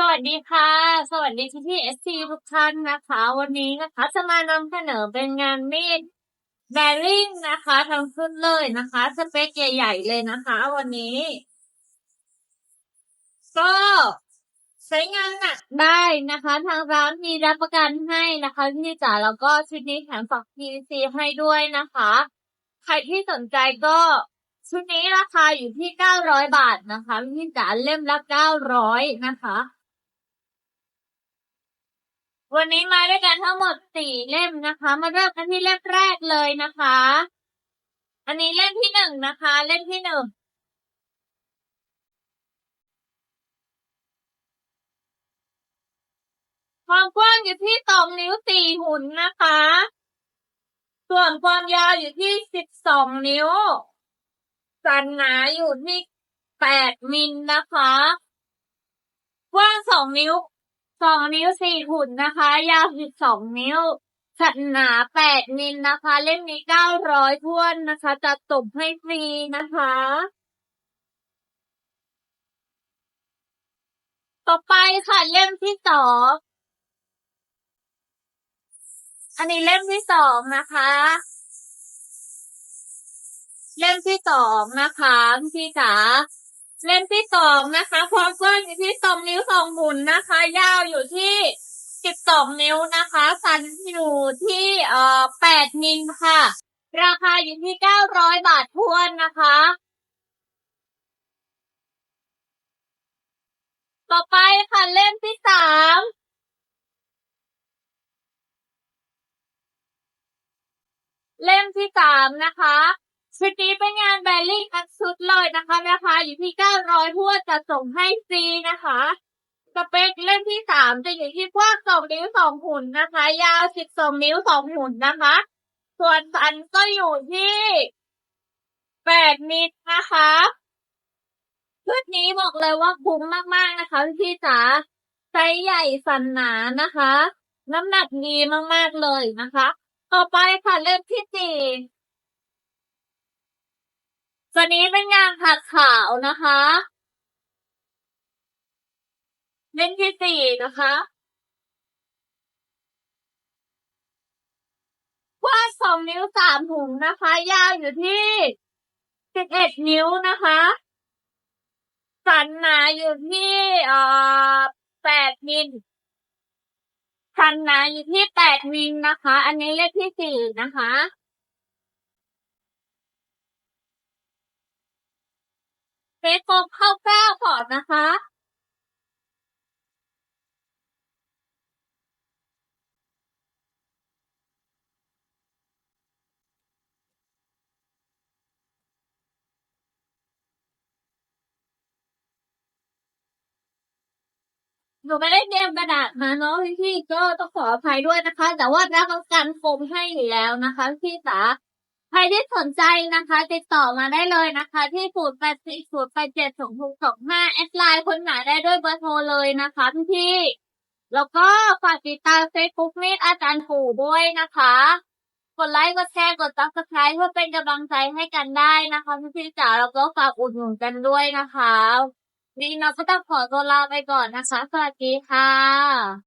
สวัสดีค่ะ สวัสดีพี่พี่เอสซีทุกท่านนะคะ วันนี้นะคะจะมานำเสนอเป็นงานมีดแบริ่งนะคะทั้งชุดเลยนะคะ สเปคใหญ่ ๆ เลยนะคะ วันนี้ ก็ใช้งานหนักได้นะคะ ทางร้านมีรับประกันให้นะคะพี่จ๋าแล้วก็ชุดนี้แถมฝัก PVC ให้ด้วยนะคะ ใครที่สนใจก็ชุดนี้ราคาอยู่ที่900บาทนะคะพี่จ๋าเล่มละ900นะคะ วันนี้มาด้วยกันทั้งหมดสี่เล่มนะคะ มาเริ่มกันที่เล่มแรกเลยนะคะ อันนี้เล่มที่หนึ่งนะคะ เล่มที่หนึ่งความกว้างอยู่ที่สองนิ้วสี่หุ่นนะคะ ส่วนความยาวอยู่ที่สิบสองนิ้ว สันหนาอยู่ที่แปดมิลนะคะ กว้างสองนิ้ว สองนิ้วสี่หุ่นนะคะ ยาวสิบสองนิ้วสันหนาแปดมิลนะคะ เล่มนี้เก้าร้อยท้วนนะคะ จะตบให้ฟรีนะคะ ต่อไปค่ะเล่มที่สองอันนี้เล่มที่สองนะคะ เล่มที่สองนะคะพี่จ๋า เล่มที่สองนะคะ ความกว้างอยู่ที่สองนิ้วสองหมุนนะคะ ยาวอยู่ที่สิบสองนิ้วนะคะ สันอยู่ที่เอ่อแปดมิลค่ะ ราคาอยู่ที่เก้าร้อยบาททวนนะคะ ต่อไปค่ะเล่มที่สามเล่มที่สามนะคะ ชุดนี้เป็นงานแบลลิ่งทั้งชุดเลยนะคะราคาอยู่ที่เก้าร้อยทั่วจะส่งให้ฟรีนะคะ สเปคเล่มที่สามจะอยู่ที่กว้างสองนิ้วสองหุ่นนะคะ ยาวสิบสองนิ้วสองหุ่นนะคะ ส่วนสันก็อยู่ที่แปดมิลนะคะชุดนี้บอกเลยว่าคุ้มมากๆนะคะพี่จ๋าไซส์ใหญ่สันหนานะคะ น้ำหนักดีมากๆเลยนะคะ ต่อไปค่ะเล่มที่สี่ ตัวนี้เป็นงานถักขาวนะคะเล่มที่สี่นะคะกว้างสองนิ้วสามถุงนะคะ ยาวอยู่ที่สิบเอ็ดนิ้วนะคะ สันหนาอยู่ที่เอ่อแปดมิลสันหนาอยู่ที่แปดมิลนะคะ อันนี้เลขที่สี่นะคะ เฟซบุ๊กเข้าเก้าพอร์ตนะคะหนูไม่ได้เตรียมกระดาษมาเนาะพี่ๆก็ต้องขออภัยด้วยนะคะ แต่ว่ารับประกันโฟมให้อยู่แล้วนะคะพี่จ๋า ใครที่สนใจนะคะ ติดต่อมาได้เลยนะคะ ที่ศูนย์แปดสี่ศูนย์แปดเจ็ดสองหกสองห้าแอดไลน์คนหาได้ด้วยเบอร์โทรเลยนะคะพี่ๆแล้วก็ฝากติดตามเฟซบุ๊กมีดอาจารย์ผู่ด้วยนะคะ กดไลค์กดแชร์กดซับสไครต์เพื่อเป็นกำลังใจให้กันได้นะคะพี่ๆจ๋าแล้วก็ฝากอุดหนุนกันด้วยนะคะนี่เราก็ต้องขอตัวลาไปก่อนนะคะ สวัสดีค่ะ